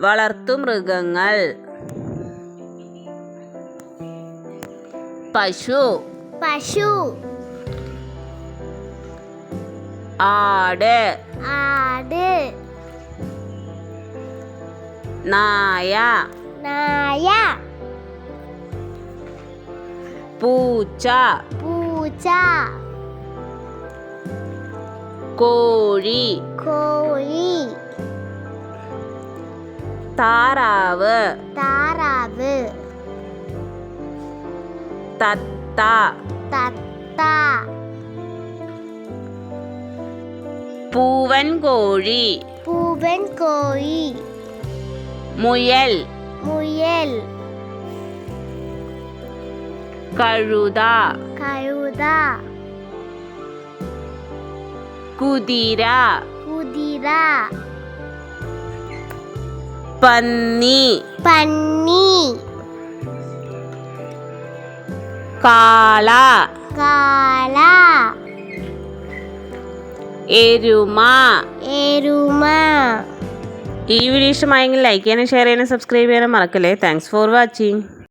വളർത്തുമൃഗങ്ങൾ പശു പശു ആട് ആട് നായ നായ പൂച്ച പൂച്ച കോഴി കോഴി தாராவு. தாராவு. தத்தா. தத்தா. பூவன்கோழி. பூவன்கோழி. முயல். முயல். கழுதா. கழுதா. குதிரா. குதிரா. പന്നി. പന്നി. കാള. കാള. എരുമ. എരുമ. ഈ വീഡിയോ ഇഷ്ടമായെങ്കിൽ ലൈക്ക് ചെയ്യാനും ഷെയർ ചെയ്യാനും സബ്സ്ക്രൈബ് ചെയ്യാനും മറക്കല്ലേ. Thanks for watching